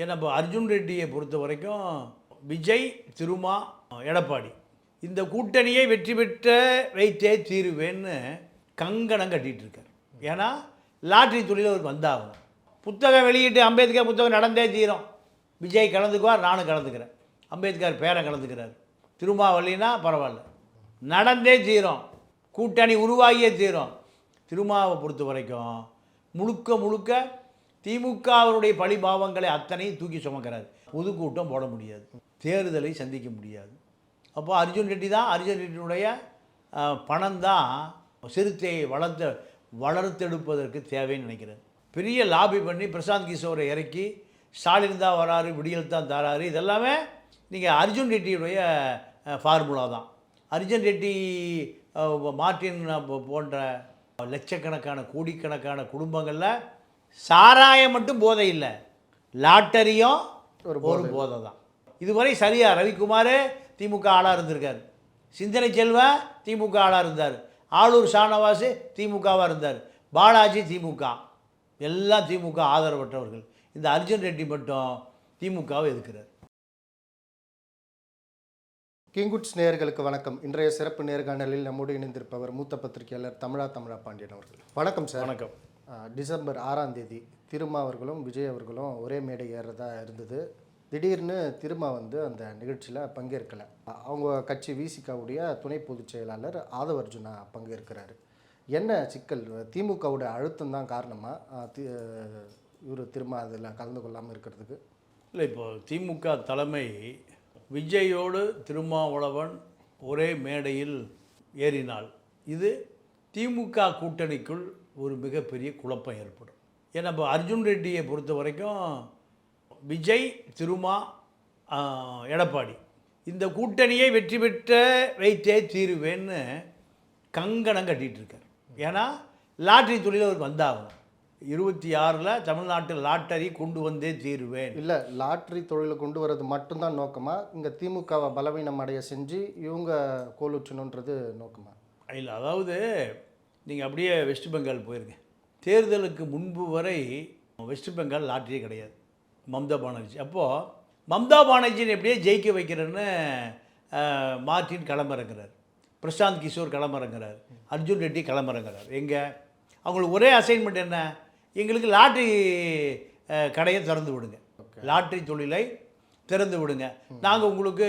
ஏன்னா இப்போ அர்ஜுன் ரெட்டியை பொறுத்த வரைக்கும் விஜய் திருமா எடப்பாடி. இந்த கூட்டணியை வெற்றி பெற்ற வைத்தே தீருவேன்னு கங்கணம் கட்டிகிட்டு இருக்கார் ஏன்னா லாட்ரி தொழில் அவர் வந்தாகணும். புத்தகம் வெளியிட்டு அம்பேத்கர் புத்தகம் நடந்தே தீரும். விஜய் கலந்துக்குவார் நானும் கலந்துக்கிறேன். அம்பேத்கர் பேரை கலந்துக்கிறார். திருமாவளினா பரவாயில்ல. நடந்தே தீரும். கூட்டணி உருவாகியே தீரும். திருமாவை பொறுத்த வரைக்கும் முழுக்க முழுக்க திமுகவினுடைய பழிபாவங்களை அத்தனையும் தூக்கி சுமக்கிறார். பொதுக்கூட்டம் போட முடியாது. தேர்தலை சந்திக்க முடியாது. அப்போ அர்ஜுன் ரெட்டி தான் அர்ஜுன் ரெட்டியினுடைய பணம் தான் சிறுத்தையை வளர்த்து வளர்த்தெடுப்பதற்கு தேவைன்னு நினைக்கிறேன் பெரிய லாபி பண்ணி பிரசாந்த் கிஷோரை இறக்கி ஸ்டாலின் தான் வராரு விடியல் தான் தராரு இதெல்லாமே நீங்கள் அர்ஜுன் ரெட்டியுடைய ஃபார்முலா தான். அர்ஜுன் ரெட்டி மார்டின் மார்ட்டின் போன்ற லட்சக்கணக்கான கோடிக்கணக்கான குடும்பங்களில் சாராயம் மட்டும் போதை இல்லை. லாட்டரியும் ஒரு ஒரு போதை. தான் இதுவரை சரியா? ரவிக்குமார் திமுக ஆளாக இருந்திருக்கார். சிந்தனை செல்வன் திமுக ஆளாக இருந்தார். ஆளூர் ஷானவாஸ் திமுகவாக இருந்தார். பாலாஜி திமுக. எல்லாம் திமுக ஆதரவற்றவர்கள். இந்த அர்ஜுன் ரெட்டி மட்டும் திமுகவை எதுக்குறார் கிங்குட்ஸ் நேயர்களுக்கு வணக்கம். இன்றைய சிறப்பு நேர்காணலில் நம்மோடு இணைந்திருப்பவர் மூத்த பத்திரிகையாளர் தமிழா தமிழா பாண்டியன் அவர்கள். வணக்கம் சார். வணக்கம். டிசம்பர் ஆறாம் தேதி திருமா அவர்களும் விஜய் அவர்களும் ஒரே மேடை ஏறதா இருந்தது. திடீர்னு திருமா வந்து அந்த நிகழ்ச்சியில் பங்கேற்கலை. அவங்க கட்சி விசிகாவுடைய துணை பொதுச் செயலாளர் ஆதவ அர்ஜுனா பங்கேற்கிறாரு. என்ன சிக்கல்? திமுகவுடைய அழுத்தம் தான் தி இவர் திருமா அதில் கலந்து கொள்ளாமல் இருக்கிறதுக்கு? இல்லை இப்போ திமுக தலைமை விஜயோடு திருமாவளவன் ஒரே மேடையில் ஏறினால் இது திமுக கூட்டணிக்குள் ஒரு மிகப்பெரிய குழப்பம் ஏற்படும். ஏன்னா இப்போ அர்ஜுன் ரெட்டியை பொறுத்த வரைக்கும் விஜய் திருமா எடப்பாடி இந்த கூட்டணியை வெற்றி பெற்ற வைத்தே தீருவேன்னு கங்கணம் கட்டிட்டு இருக்கார் ஏன்னா லாட்ரி தொழில் அவர் வந்தாகணும். இருபத்தி ஆறில் தமிழ்நாட்டில் லாட்டரி கொண்டு வந்தே தீருவேன். இல்லை லாட்ரி தொழிலை கொண்டு வர்றது மட்டும்தான் நோக்கமா? இங்கே திமுகவை பலவீனம் அடைய செஞ்சு இவங்க கோலுற்றணுன்றது நோக்கமா? இல்லை அதாவது நீங்கள் அப்படியே வெஸ்ட் பெங்கால் போயிருங்க. தேர்தலுக்கு முன்பு வரை வெஸ்ட் பெங்கால் லாட்டரியே கிடையாது. மம்தா பானர்ஜி. அப்போது மம்தா பானர்ஜினை எப்படியே ஜெயிக்க வைக்கிறேன்னு அஹ், மார்ட்டின் களமிறங்குறார். பிரசாந்த் கிஷோர் களமிறங்குறார். அர்ஜுன் ரெட்டி களமிறங்குறார். எங்கே? அவங்களுக்கு ஒரே அசைன்மெண்ட் என்ன? எங்களுக்கு லாட்ரி கடையை திறந்து விடுங்க. லாட்ரி தொழிலை திறந்து விடுங்க. நாங்கள் உங்களுக்கு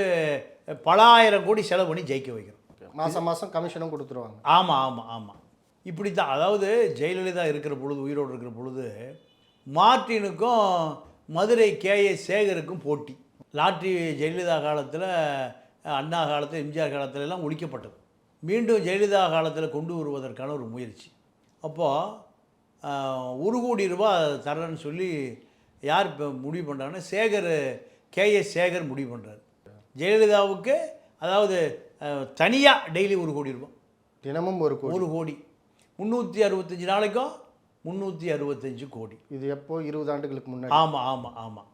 பல ஆயிரம் கோடி செலவு பண்ணி ஜெயிக்க வைக்கிறோம். மாதம் மாதம் கமிஷனும் கொடுத்துருவாங்க. ஆமாம் ஆமாம் ஆமாம் இப்படி தான் அதாவது ஜெயலலிதா இருக்கிற பொழுது உயிரோடு இருக்கிற பொழுது மார்ட்டினுக்கும் மதுரை கேஏ சேகருக்கும் போட்டி. லாட்ரி ஜெயலலிதா காலத்தில் அண்ணா காலத்தில் எம்ஜிஆர் காலத்துல எல்லாம் ஒழிக்கப்பட்டது. மீண்டும் ஜெயலலிதா காலத்தில் கொண்டு வருவதற்கான ஒரு முயற்சி. அப்போது ஒரு கோடி ரூபா தரேன்னு சொல்லி யார் இப்போ முடிவு பண்ணுறாங்கன்னா சேகர் கேஎஸ் சேகர் முடிவு பண்ணுறாரு ஜெயலலிதாவுக்கு அதாவது தனியாக டெய்லி ஒரு கோடி ரூபாய். தினமும் ஒரு கோடி. ஒரு கோடி. முந்நூற்றி அறுபத்தஞ்சு நாளைக்கும் முந்நூற்றி அறுபத்தஞ்சு கோடி. இது எப்போ? இருபது ஆண்டுகளுக்கு முன்னாடி. ஆமாம் ஆமாம் ஆமாம்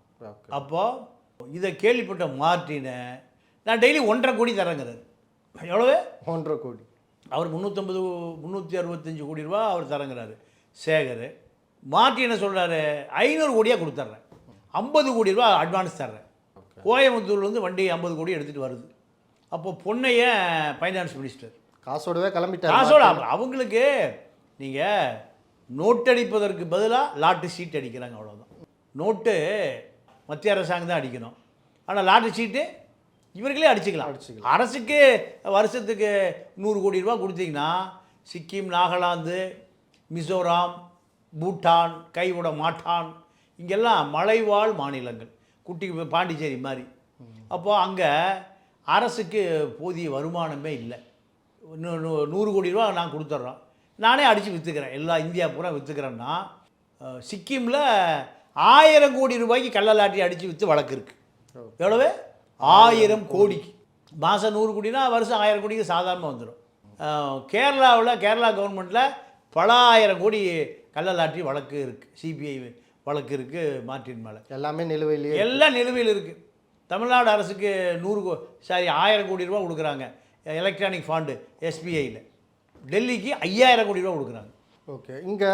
அப்போது இதை கேள்விப்பட்ட மார்ட்டினை நான் டெய்லி ஒன்றரை கோடி தரேங்கிறார். எவ்வளவு? ஒன்றரை கோடி. அவர் முந்நூற்றம்பது முந்நூற்றி அறுபத்தஞ்சு கோடி ரூபா அவர் தரங்கிறாரு. சேகர் மார்ட்டி என்ன சொல்கிறாரு ஐநூறு கோடியாக கொடுத்துட்றேன் ஐம்பது கோடி ரூபா அட்வான்ஸ் தர்றேன். கோயம்புத்தூர்லேருந்து வண்டி ஐம்பது கோடி எடுத்துகிட்டு வருது. அப்போ பொன்னைய ஃபைனான்ஸ் மினிஸ்டர் காசோடவே கிளம்பிட்டாரு காசோட அவங்க- அவங்களுக்கு நீங்கள் நோட்டடிப்பதற்கு பதிலாக லாட்டு சீட் அடிக்கிறாங்க அவ்வளோதான் நோட்டு மத்திய அரசாங்கம் தான் அடிக்கணும். ஆனால் லாட்டு சீட்டு இவர்களே அடிச்சுக்கலாம். அடிச்சுக்கலாம். அரசுக்கு வருஷத்துக்கு நூறு கோடி ரூபா கொடுத்தீங்கன்னா சிக்கிம் நாகாலாந்து மிசோராம் பூட்டான் கைவிட மாட்டான் இங்கெல்லாம் மலைவாழ் மாநிலங்கள். குட்டி பாண்டிச்சேரி மாதிரி. அப்போது அங்கே அரசுக்கு போதிய வருமானமே இல்லை. நூறு கோடி ரூபா நான் கொடுத்துட்றோம் நானே அடித்து விற்றுக்கிறேன் எல்லா இந்தியா பூரா விற்றுக்கிறேன்னா சிக்கிமில் ஆயிரம் கோடி ரூபாய்க்கு கள்ளலாட்டி அடித்து விற்று வழக்கு இருக்குது எவ்வளவு? ஆயிரம் கோடிக்கு மாதம் நூறு கோடினா வருஷம் ஆயிரம் கோடிக்கு சாதாரணமாக வந்துடும் கேரளாவில் கேரளா கவர்மெண்ட்டில் பல ஆயிரம் கோடி கள்ளலாட்டி வழக்கு இருக்குது சிபிஐ வழக்கு இருக்குது மார்ட்டின் மேலே. எல்லாமே நிலுவையிலேயே எல்லாம் நிலுவையில் இருக்குது தமிழ்நாடு அரசுக்கு நூறு கோ சாரி ஆயிரம் கோடி ரூபா கொடுக்குறாங்க. எலக்ட்ரானிக் ஃபாண்டு எஸ்பிஐயில் டெல்லிக்கு ஐயாயிரம் கோடி ரூபா கொடுக்குறாங்க. ஓகே. இங்கே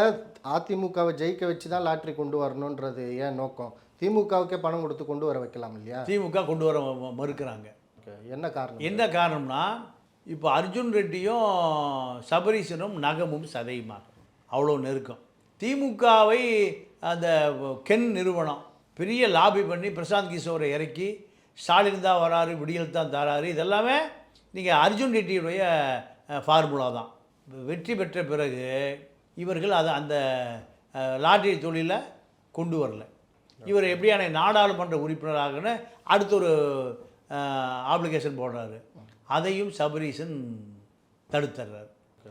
அதிமுகவை ஜெயிக்க வச்சு தான் லாட்ரி கொண்டு வரணுன்றது ஏன் நோக்கம்? திமுகவுக்கே பணம் கொடுத்து கொண்டு வர வைக்கலாம் இல்லையா? திமுக கொண்டு வர ம- மறுக்கிறாங்க. Okay. என்ன காரணம்? என்ன காரணம்னா இப்போ அர்ஜுன் ரெட்டியும் சபரீசனும் நகமும் சதையுமாக. அவ்வளோ நெருக்கம். திமுகவை அந்த கென் நிறுவனம் பெரிய லாபி பண்ணி பிரசாந்த் கிஷோரை இறக்கி ஸ்டாலின் தான் வராரு விடியல் தான் தராரு இதெல்லாமே நீங்கள் அர்ஜுன் ரெட்டியுடைய ஃபார்முலா தான். வெற்றி பெற்ற பிறகு இவர்கள் அதை அந்த அஹ், லாட்டரி தொழிலை கொண்டு வரல. இவர் எப்படியான நாடாளுமன்ற உறுப்பினராகன்னு அடுத்த ஒரு ஆப்ளிகேஷன் போடுறாரு. அதையும் சபரீசன் தடுத்துறாரு.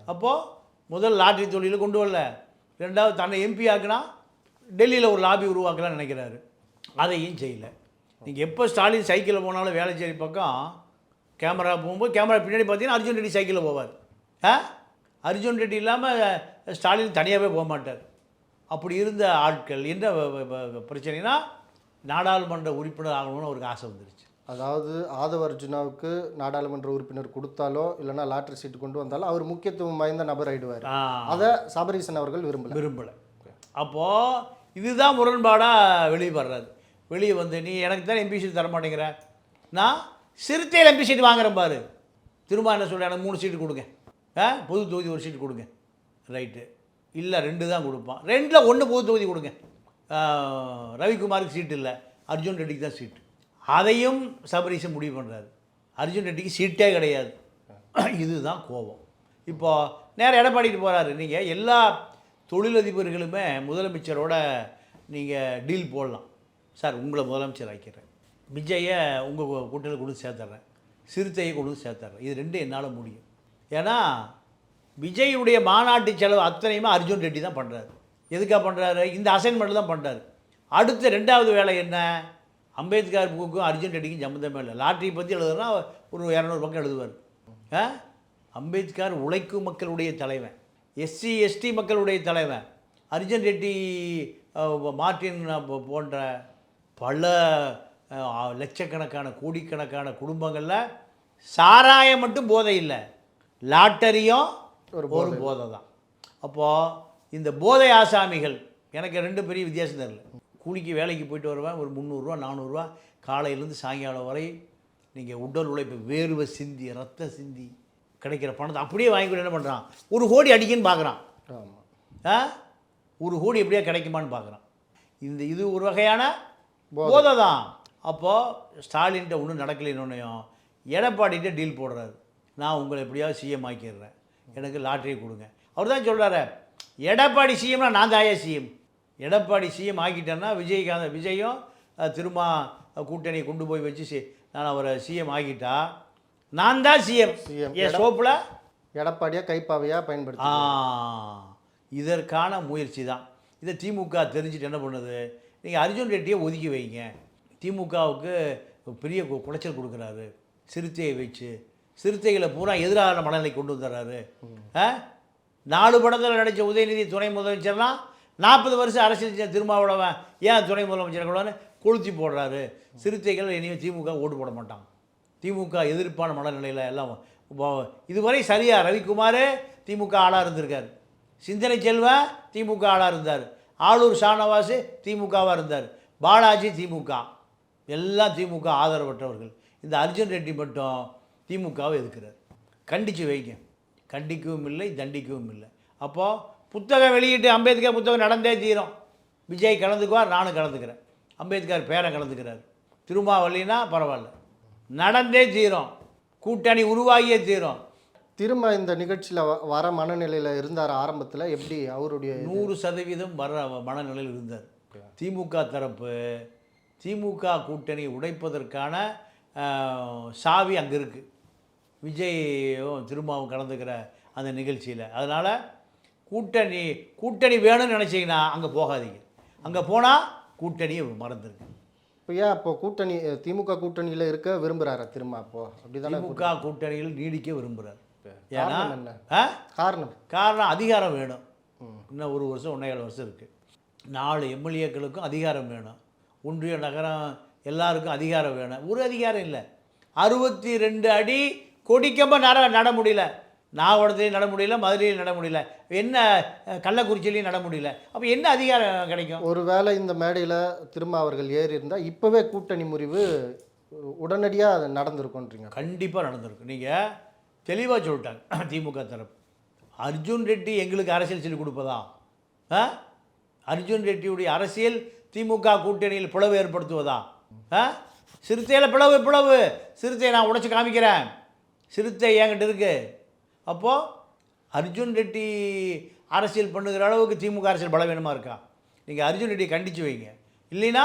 அப்போது முதல் லாட்டரி தொழிலை கொண்டு வரல. ரெண்டாவது தன்னை எம்பி ஆக்குனா டெல்லியில் ஒரு லாபி உருவாக்கலாம்னு நினைக்கிறாரு. அதையும் செய்யல. நீங்கள் எப்போ ஸ்டாலின் சைக்கிளில் போனாலும் வேலைச்சேரி பக்கம் கேமரா போகும்போது கேமரா பின்னாடி பார்த்தீங்கன்னா அர்ஜுன் ரெட்டி சைக்கிளில் போவார். ஆ? அர்ஜுன் ரெட்டி இல்லாமல் ஸ்டாலின் தனியாகவே போக மாட்டார். அப்படி இருந்த ஆட்கள் என்ன பிரச்சனைனா நாடாளுமன்ற உறுப்பினர் ஆகணும்னு அவருக்கு ஆசை வந்துருச்சு. அதாவது ஆதவ அர்ஜுனாவுக்கு நாடாளுமன்ற உறுப்பினர் கொடுத்தாலோ இல்லைன்னா லாட்டரி சீட்டு கொண்டு வந்தாலோ அவர் முக்கியத்துவம் வாய்ந்த நபர் ஆயிடுவார். அதை சபரீசன் அவர்கள் விரும்பல. விரும்பலை. அப்போது இதுதான் முரண்பாடாக வெளியே வர்றாரு வெளியே வந்து நீ எனக்கு தான் எம்பி சீட் தர மாட்டேங்கிற நான் சிறுத்தையில் எம்பி சீட் வாங்குறேன் பாரு. திரும்ப என்ன சொல்கிறேன் மூணு சீட்டு கொடுங்க. ஆ பொது தொகுதி ஒரு சீட்டு கொடுங்க. ரைட்டு. இல்லை ரெண்டு தான் கொடுப்பான். ரெண்டில் ஒன்று பொது தொகுதி கொடுங்க. ரவிக்குமாருக்கு சீட்டு இல்லை. அர்ஜுன் ரெட்டிக்கு தான் சீட்டு. அதையும் சபரீசன் முடிவு பண்ணுறாரு அர்ஜுன் ரெட்டிக்கு சீட்டே கிடையாது. இதுதான் கோபம். இப்போ நேராக எடப்பாடிக்கு போகிறாரு நீங்கள் எல்லா தொழிலதிபர்களுமே முதலமைச்சரோட நீங்கள் டீல் போடலாம். சார் உங்களை முதலமைச்சர் ஆக்கிறேன் விஜயை உங்கள் கூட்டத்தில் கொண்டு சேர்த்துட்றேன் சிறுத்தையை கொண்டு சேர்த்துட்றேன் இது ரெண்டும் என்னால் முடியும். ஏன்னா விஜயுடைய மாநாட்டு செலவு அத்தனையுமே அர்ஜுன் ரெட்டி தான் பண்ணுறாரு எதுக்காக பண்ணுறாரு இந்த அசைன்மெண்ட் தான் பண்ணுறாரு அடுத்த ரெண்டாவது வேலை என்ன? அம்பேத்கர் புக்குக்கும் அர்ஜுன் ரெட்டிக்கும் சம்மந்தமே இல்லை. லாட்ரியை பற்றி எழுதுனா ஒரு இரநூறு பக்கம் எழுதுவார். ஆ? அம்பேத்கர் உழைக்கும் மக்களுடைய தலைவன். எஸ்சி எஸ்டி மக்களுடைய தலைவன். அர்ஜுன் ரெட்டி மார்டின் மார்ட்டின் போன்ற பல லட்சக்கணக்கான கோடிக்கணக்கான குடும்பங்களில் சாராயம் மட்டும் போதை இல்லை. லாட்டரியும் ஒரு ஒரு போதை தான். அப்போது இந்த போதை ஆசாமிகள் எனக்கு ரெண்டு பெரிய வித்தியாசம் தெரியல. கூலிக்கு வேலைக்கு போயிட்டு வருவேன் ஒரு முந்நூறுரூவா நானூறுரூவா காலையிலேருந்து சாயங்காலம் வரை நீங்கள் உடல் உழைப்பு வேர்வை சிந்தி ரத்த சிந்தி கிடைக்கிற பணத்தை அப்படியே வாங்கிக்கிட்டு என்ன பண்ணுறான் ஒரு கோடி அடிக்குன்னு பார்க்குறான் ஆ? ஒரு கோடி எப்படியா கிடைக்குமான்னு பார்க்குறான் இந்த இது ஒரு வகையான போதை. தான் அப்போது ஸ்டாலின்ட்ட ஒன்றும் நடக்கலைன்னொன்னையும் எடப்பாடிகிட்ட டீல் போடுறாரு. நான் உங்களை எப்படியாவது சிஎம் ஆக்கிடுறேன். எனக்கு லாட்டரி கொடுங்க. அவர் தான் சொல்கிறாரு எடப்பாடி சிஎம்னா நான் தாயா சிஎம் எடப்பாடி சிஎம் ஆக்கிட்டேன்னா விஜய்காந்த் விஜயும் திரும்ப கூட்டணியை கொண்டு போய் வச்சு சி நான் அவரை சிஎம் ஆக்கிட்டா நான் தான் சிஎம் CM. என் சோப்பில்? எடப்பாடியா கைப்பாவையா பயன்படுத்தி இதற்கான முயற்சி தான். இதை திமுக தெரிஞ்சுட்டு என்ன பண்ணுது? நீங்கள் அர்ஜுன் ரெட்டியை ஒதுக்கி வைங்க. திமுகவுக்கு பெரிய கு- கொடுக்குறாரு. சிறுத்தையை வச்சு. சிறுத்தைகளை பூரா எதிரான மனநிலை கொண்டு வந்துடுறாரு. ஆ? நாலு படத்தில் நடித்த உதயநிதி துணை முதலமைச்சர்னா நாற்பது வருஷம் அரசியல் திருமாவளவன் ஏன் துணை முதலமைச்சர் கூடன்னு கொளுத்தி போடுறாரு. சிறுத்தைகள் இனியும் திமுக ஓட்டு போட மாட்டான் திமுக எதிர்ப்பான மனநிலையில் எல்லாம் இதுவரை சரியாக ரவிக்குமார் திமுக ஆளாக இருந்திருக்கார். சிந்தனை செல்வன் திமுக ஆளாக இருந்தார். ஆளூர் ஷானவாஸ் திமுகவாக இருந்தார். பாலாஜி திமுக. எல்லாம் திமுக ஆதரவற்றவர்கள். இந்த அர்ஜுன் ரெட்டி மட்டும் திமுகவை எதுக்குறார்? கண்டித்து வைங்க. கண்டிக்கவும் இல்லை தண்டிக்கவும் இல்லை. அப்போது புத்தகம் வெளியிட்டு அம்பேத்கர் புத்தகம் நடந்தே தீரும். விஜய் கலந்துக்குவார் நானும் கலந்துக்கிறேன். அம்பேத்கர் பேரன் கலந்துக்கிறார். திருமாவளினா பரவாயில்ல. நடந்தே தீரும். கூட்டணி உருவாகியே தீரும். திரும்ப இந்த நிகழ்ச்சியில் வர மனநிலையில் இருந்தார் ஆரம்பத்தில். எப்படி அவருடைய நூறு சதவீதம் வர மனநிலையில் இருந்தார். திமுக தரப்பு திமுக கூட்டணி உடைப்பதற்கான சாவி அங்கே இருக்குது விஜயும் திருமாவும் கலந்துக்கிற அந்த நிகழ்ச்சியில். அதனால் கூட்டணி கூட்டணி வேணும்னு நினச்சிங்கன்னா அங்கே போகாதீங்க. அங்கே போனால் கூட்டணியை மறந்துருங்க. இப்போ ஏன் அப்போ கூட்டணி திமுக கூட்டணியில் இருக்க விரும்புகிறாரா திரும்ப அப்போ? அப்படிதானே திமுக கூட்டணியில் நீடிக்க விரும்புகிறார் ஏன்னா காரணம் காரணம்? அதிகாரம் வேணும். இன்னும் ஒரு வருஷம் ஒன்றேகால் வருஷம் இருக்குது நாலு எம்எல்ஏக்களுக்கும் அதிகாரம் வேணும். ஒன்றிய நகரம் எல்லாருக்கும் அதிகாரம் வேணும். ஒரு அதிகாரம் இல்லை. அறுபத்தி ரெண்டு அடி கொடிக்கம்ப நட நட முடியல. நாகப்படத்துலேயும் நட முடியல மதுரையிலையும் நட முடியல. என்ன அஹ், கள்ளக்குறிச்சியிலையும் நட முடியல. அப்போ என்ன அதிகாரம் கிடைக்கும்? ஒருவேளை இந்த மேடையில் திரும்ப அவர்கள் ஏறி இருந்தால் இப்போவே கூட்டணி முறிவு உடனடியாக நடந்திருக்குன்றீங்க கண்டிப்பாக நடந்திருக்கு. நீங்கள் தெளிவாக சொல்லிட்டாங்க திமுக தரப்பு. அர்ஜுன் ரெட்டி எங்களுக்கு அரசியல் சொல்லிக் கொடுப்பதா? அர்ஜுன் ரெட்டியுடைய அரசியல் திமுக கூட்டணியில் பிளவு ஏற்படுத்துவதா? ஆ? சிறுத்தையில் பிளவு பிளவு. சிறுத்தையை நான் உடச்சி காமிக்கிறேன். சிறுத்தை என்கிட்ட இருக்கு. அப்போது அர்ஜுன் ரெட்டி அரசியல் பண்ணுகிற அளவுக்கு திமுக அரசியல் பலவீனமாக இருக்கா? நீங்கள் அர்ஜுன் ரெட்டியை கண்டித்து வைங்க. இல்லைன்னா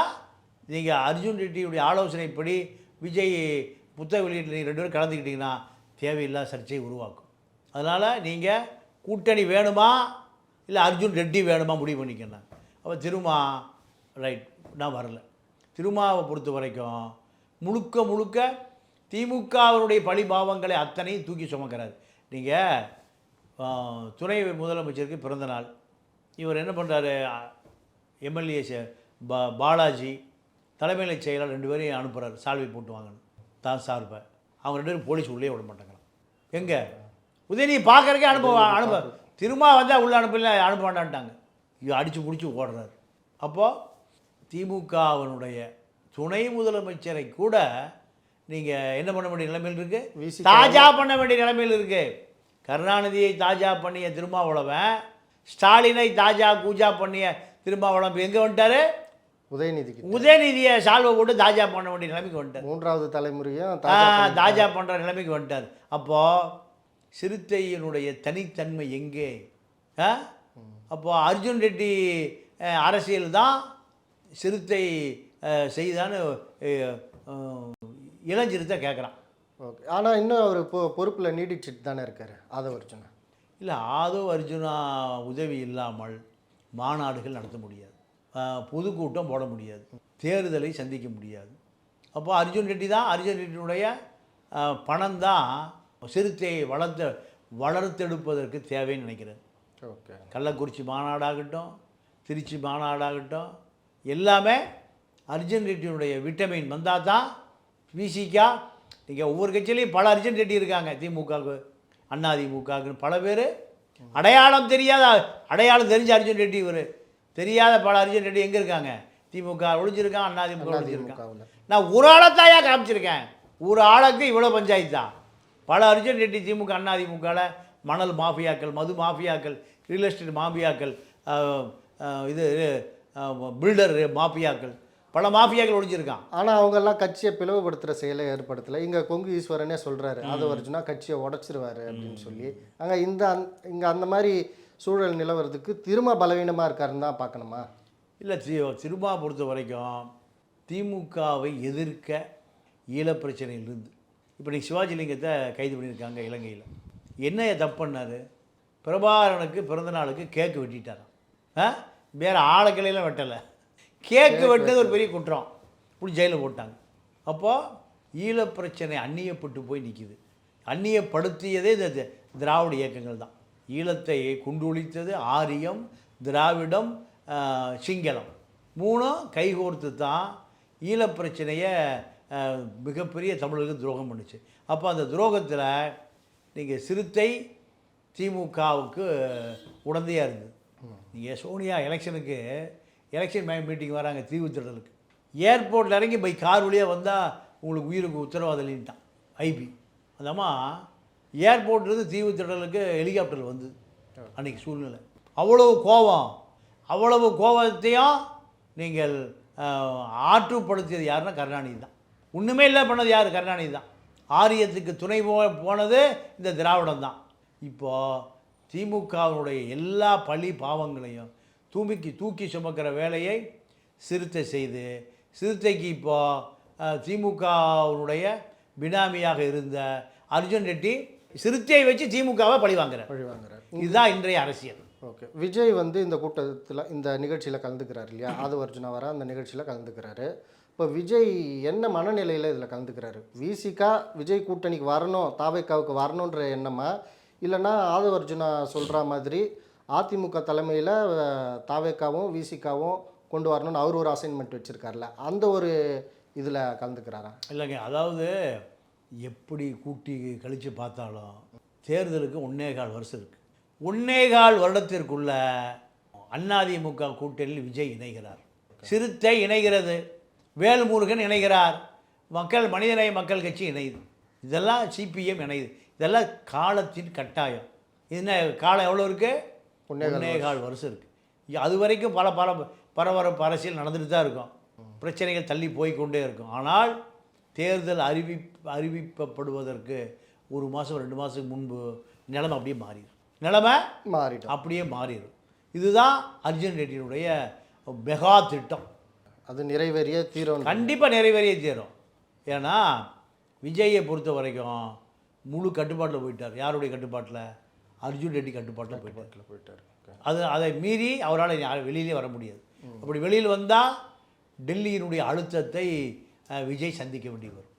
நீங்கள் அர்ஜுன் ரெட்டியுடைய ஆலோசனைப்படி விஜய் புத்தக வெளியீட்டில் நீங்கள் ரெண்டு பேரும் கலந்துக்கிட்டிங்கன்னா தேவையில்லாத சர்ச்சையை உருவாக்கும். அதனால் நீங்கள் கூட்டணி வேணுமா? இல்லை அர்ஜுன் ரெட்டி வேணுமா முடிவு பண்ணிக்கணும் அப்போ திருமா ரைட் நான் வரல. திருமாவை பொறுத்த வரைக்கும் முழுக்க முழுக்க திமுகவினுடைய பழிபாவங்களை அத்தனையும் தூக்கி சுமக்கிறார். நீங்கள் துணை முதலமைச்சருக்கு பிறந்த நாள். இவர் என்ன பண்ணுறாரு எம்எல்ஏ பா பாலாஜி தலைமையில செயலாளர் ரெண்டு பேரையும் அனுப்புகிறாரு சால்வை போட்டு வாங்கணும். தான் சார்பை. அவங்க ரெண்டு பேரும் போலீஸ் உள்ளே விட மாட்டாங்களாம் எங்கே? உதயநிதி பார்க்கறக்கே அனுப்ப அனுப்ப. திரும்ப வந்தால் உள்ளே அனுப்பல அனுப்ப வேண்டான்ட்டாங்க இது அடித்து பிடிச்சி ஓடுறாரு. அப்போது திமுகவினுடைய துணை முதலமைச்சரை கூட நீங்கள் என்ன பண்ண வேண்டிய நிலைமையில் இருக்கு? VC தாஜா பண்ண வேண்டிய நிலைமையில் இருக்கு. கருணாநிதியை தாஜா பண்ணிய திருமாவளவன் ஸ்டாலினை தாஜா கூஜா பண்ணிய திருமாவளவன் எங்கே வந்துட்டாரு? உதயநிதிக்கு. உதயநிதியை சால்வை போட்டு தாஜா பண்ண வேண்டிய நிலைமைக்கு வந்துட்டார். மூன்றாவது தலைமுறையும் தாஜா பண்ணி- தாஜா பண்ணுற நிலைமைக்கு வந்துட்டார். அப்போது சிறுத்தையினுடைய தனித்தன்மை எங்கே? அப்போது அர்ஜுன் ரெட்டி அரசியல் தான் சிறுத்தை செய்தான்னு இளஞ்சிறுத்தை கேட்குறான் ஓகே. ஆனால் இன்னும் அவர் பொ பொறுப்பில் நீடிச்சிட்டு தானே இருக்காரு ஆதவர்ஜுனா இல்லை ஆதோ அர்ஜுனா உதவி இல்லாமல் மாநாடுகள் நடத்த முடியாது. பொதுக்கூட்டம் போட முடியாது. தேர்தலை சந்திக்க முடியாது. அப்போ அர்ஜுன் ரெட்டி தான் அர்ஜுன் ரெட்டியினுடைய பணம் தான் சிறுத்தையை வளர்த்த வளர்த்தெடுப்பதற்கு தேவைன்னு நினைக்கிறேன். ஓகே. கள்ளக்குறிச்சி மாநாடாகட்டும் திருச்சி மாநாடாகட்டும் எல்லாமே அர்ஜுன் ரெட்டியினுடைய விட்டமின் வந்தால் தான் விசிகா நீங்கள் ஒவ்வொரு கட்சியிலையும் பல அர்ஜுன் ரெட்டி இருக்காங்க. திமுகவுக்கு அண்ணா திமுகவுக்கு பல பேர். அடையாளம் தெரியாத அடையாளம் தெரிஞ்ச அர்ஜுன் ரெட்டி இவர். தெரியாத பல அர்ஜுன் ரெட்டி எங்கே இருக்காங்க? திமுக ஒழிஞ்சிருக்கான் அண்ணா திமுக ஒழிஞ்சிருக்கான் நான் ஒரு ஆளைத்தாயா காமிச்சிருக்கேன். ஒரு ஆளுக்கு இவ்வளோ பஞ்சாயத்து தான். பல அர்ஜுன் ரெட்டி திமுக அண்ணா திமுகவில் மணல் மாஃபியாக்கள் மது மாஃபியாக்கள் ரியல் எஸ்டேட் மாஃபியாக்கள் இது பில்டர் மாஃபியாக்கள். பல மாஃபியாக்கள் ஒழிஞ்சிருக்கான். ஆனால் அவங்கெல்லாம் கட்சியை பிளவுபடுத்துகிற செயலை ஏற்படுத்தலை. இங்கே கொங்கு ஈஸ்வரனே சொல்கிறாரு ஆதவர்ஜுனா கட்சியை உடைச்சிருவாரு அப்படின்னு சொல்லி. அங்கே இந்த இங்கே அந்த மாதிரி சூழல் நிலவரத்துக்கு திரும்ப பலவீனமாக இருக்காருன்னு தான் பார்க்கணுமா? இல்லை திருமா பொறுத்த வரைக்கும் திமுகவை எதிர்க்க ஈழப்பிரச்சனையிலிருந்து இப்போ நீ சிவாஜிலிங்கத்தை கைது பண்ணியிருக்காங்க இலங்கையில். என்ன தப்பு பண்ணாரு? பிரபாகரனுக்கு பிறந்த நாளுக்கு கேக்கு வெட்டிட்டாராம். ஆ? வேறு ஆளுக்களையெல்லாம் வெட்டலை. கேக்கு வெட்டினது ஒரு பெரிய குற்றம். இப்படி ஜெயிலில் போட்டாங்க. அப்போது ஈழப்பிரச்சனை அந்நியப்பட்டு போய் நிற்கிது அந்நியப்படுத்தியதே இந்த திராவிட இயக்கங்கள் தான். ஈழத்தை குண்டொழித்தது ஆரியம் திராவிடம் சிங்களம். மூணும் கைகோர்த்து தான் ஈழப்பிரச்சனையை ஆஹ், மிகப்பெரிய தமிழருக்கு துரோகம் பண்ணுச்சு. அப்போ அந்த துரோகத்தில் நீங்கள் சிறுத்தை திமுகவுக்கு உடந்தையாக இருந்தது. நீங்கள் சோனியா எலெக்ஷனுக்கு எலெக்ஷன் மீட்டிங் வராங்க தீவு திடலுக்கு ஏர்போர்ட்டில் இறங்கி பை கார் வழியாக வந்தால் உங்களுக்கு உயிருக்கு உத்தரவாதம் இல்லைன்ட்டான் ஐபி. அந்தம்மா ஏர்போர்ட்லேருந்து தீவு திடலுக்கு ஹெலிகாப்டர் வந்து அன்றைக்கி சூழ்நிலை. அவ்வளவு கோபம் அவ்வளவு கோபத்தையும் நீங்கள் ஆற்றுப்படுத்தியது யாருன்னா கருணாநிதி தான். ஒன்றுமே இல்லை பண்ணது யார்? கருணாநிதி தான். ஆரியத்துக்கு துணை போ போனது இந்த திராவிடம் தான் இப்போது திமுகவினுடைய எல்லா பழி பாவங்களையும் தூமிக்கு தூக்கி சுமக்கிற வேலையை சிறுத்தை செய்து சிறுத்தைக்கு இப்போ திமுகவினுடைய பினாமியாக இருந்த அர்ஜுன் ரெட்டி சிறுத்தையை வச்சு திமுகவை பழி வாங்குறார். வழி வாங்குறாரு. இதுதான் இன்றைய அரசியல். ஓகே. விஜய் வந்து இந்த கூட்டத்தில் இந்த நிகழ்ச்சியில் கலந்துக்கிறாரு இல்லையா? ஆதவர்ஜுனா வர அந்த நிகழ்ச்சியில் கலந்துக்கிறாரு. இப்போ விஜய் என்ன மனநிலையில் இதில் கலந்துக்கிறாரு? விசிகா விஜய் கூட்டணிக்கு வரணும் தாவைக்காவுக்கு வரணுன்ற எண்ணமா? இல்லைன்னா ஆதவர்ஜுனா சொல்கிற மாதிரி அதிமுக தலைமையில் தாவேக்காவும் விசிகாவும் கொண்டு வரணும்னு அவர் ஒரு அசைன்மெண்ட் வச்சுருக்கார்ல. அந்த ஒரு இதில் கலந்துக்கிறாரா? இல்லைங்க அதாவது எப்படி கூட்டி கழித்து பார்த்தாலும் தேர்தலுக்கு ஒன்னே கால் வருஷம் இருக்குது ஒன்னே கால் வருடத்திற்குள்ள அதிமுக கூட்டணியில் விஜய் இணைகிறார். சிறுத்தை இணைகிறது வேல்முருகன் இணைகிறார் மக்கள் மனிதநேய மக்கள் கட்சி இணையுது. இதெல்லாம் சிபிஎம் இணையுது. இதெல்லாம் காலத்தின் கட்டாயம். என்ன காலம் எவ்வளோ இருக்குது ஒன்னே கால் வருஷம். இருக்குது அது வரைக்கும் பல பல பரபரப்பு அரசியல் நடந்துட்டு தான் இருக்கும். பிரச்சனைகள் தள்ளி போய் கொண்டே இருக்கும். ஆனால் தேர்தல் அறிவி அறிவிக்கப்படுவதற்கு ஒரு மாதம் ரெண்டு மாதத்துக்கு முன்பு நிலைமை அப்படியே மாறிடும். நிலைமை மாறிட்டோம் அப்படியே மாறிடும். இதுதான் அர்ஜுன் ரெட்டியினுடைய மெகா திட்டம். அது நிறைவேறிய தீரோன் கண்டிப்பாக நிறைவேறிய தீரும். ஏன்னா விஜயை பொறுத்த வரைக்கும் முழு கட்டுப்பாட்டில் போயிட்டார். யாருடைய கட்டுப்பாட்டில்? அர்ஜுன் ரெட்டி கட்டுப்பாட்டில் போயிட்டார். போயிட்டார். அது அதை மீறி அவரால் வெளியிலே வர முடியாது. அப்படி வெளியில் வந்தால் டெல்லியினுடைய அழுத்தத்தை விஜய் சந்திக்க வேண்டி வரும்.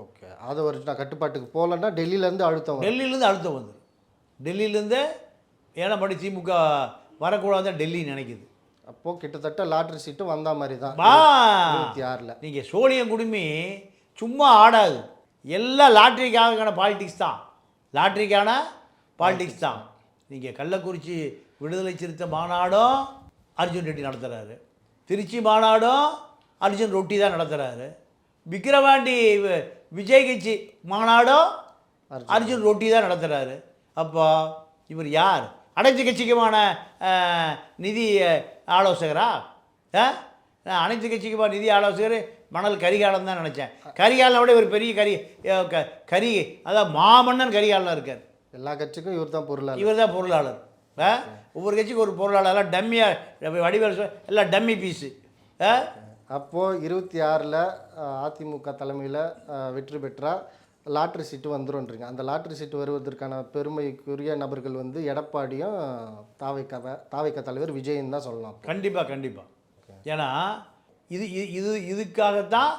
ஓகே. அது ஒரு நான் கட்டுப்பாட்டுக்கு போகலன்னா டெல்லியிலேருந்து அழுத்தம். டெல்லியிலேருந்து அழுத்தம் வந்துடும் டெல்லியிலேருந்து ஏன்னா திமுக வரக்கூடாதுன்னு டெல்லி நினைக்குது. அப்போ கிட்டத்தட்ட லாட்ரி சீட்டு வந்த மாதிரி தான். இருபத்தி ஆறில். நீங்கள் சோழியம் குடுமி சும்மா ஆடாது. எல்லாம் லாட்ரிக்கான பாலிடிக்ஸ் தான். லாட்ரிக்கான பாலிடிக்ஸ் தான். நீங்கள் கள்ளக்குறிச்சி விடுதலை சிறுத்தை மாநாடும் அர்ஜுன் ரெட்டி நடத்துகிறாரு திருச்சி மாநாடும் அர்ஜுன் ரொட்டி தான் நடத்துகிறாரு விக்கிரவாண்டி விஜய் கட்சி மாநாடும் அர்ஜுன். ரொட்டி தான் நடத்துகிறாரு அப்போ இவர் யார்? அனைத்து கட்சிக்குமான நிதி ஆலோசகரா? அனைத்து கட்சிக்குமான நிதி ஆலோசகர் மணல் கரிகாலம் தான் நினச்சேன். கரிகாலனை விட ஒரு பெரிய கரி க- கரி அதான் மாமன்னன் கரிகாலன் இருக்கார். எல்லா கட்சிக்கும் இவர் தான் பொருளாளர். இவர் தான் பொருளாளர்? ஒவ்வொரு கட்சிக்கும் ஒரு பொருளாளர். எல்லாம் டம்மியாக வடிவேல் எல்லாம் டம்மி பீஸு. அப்போது இருபத்தி ஆறில் அதிமுக தலைமையில் வெற்றி பெற்றா லாட்ரி சீட்டு வந்துரும்ன்றீங்க. அந்த லாட்ரி சீட்டு வருவதற்கான பெருமைக்குரிய நபர்கள் வந்து எடப்பாடியும் தாவைக்க தாவைக்க தலைவர் விஜயன் தான் சொல்லலாம் கண்டிப்பாக கண்டிப்பாக ஏன்னா இது இது- இது இதுக்காகத்தான்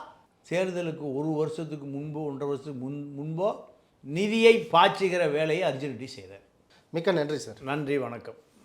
தேர்தலுக்கு ஒரு வருஷத்துக்கு முன்பு ஒன்றரை வருஷத்துக்கு முன் முன்போ நிதியை பாய்ச்சுகிற வேலையை அர்ஜுன் ரெட்டி செய்கிறார் மிக்க நன்றி சார். நன்றி வணக்கம்.